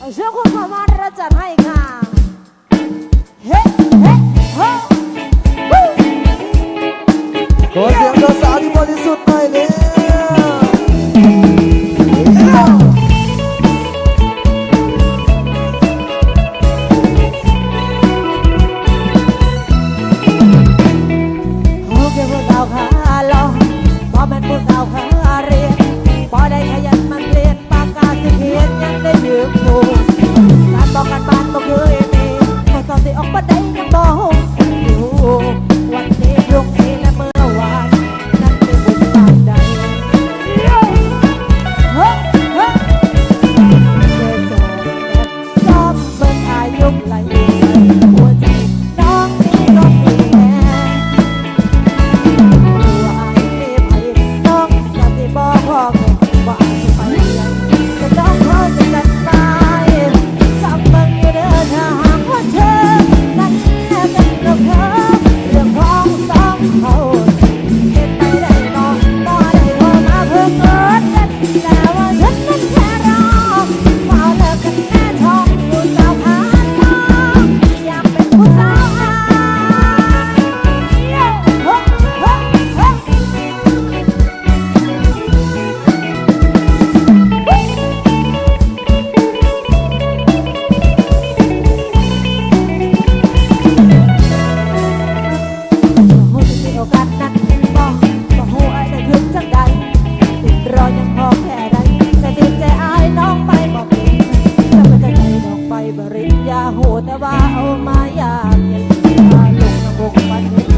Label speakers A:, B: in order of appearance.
A: เอาเชื่อคุณ Chicago. พอแค่ดแต่ติดใจอายน้องไปบอกเองแใจน้องไปบริญญาโหแต่ว่าเอามายากเย็นลูกน้ำบกมัน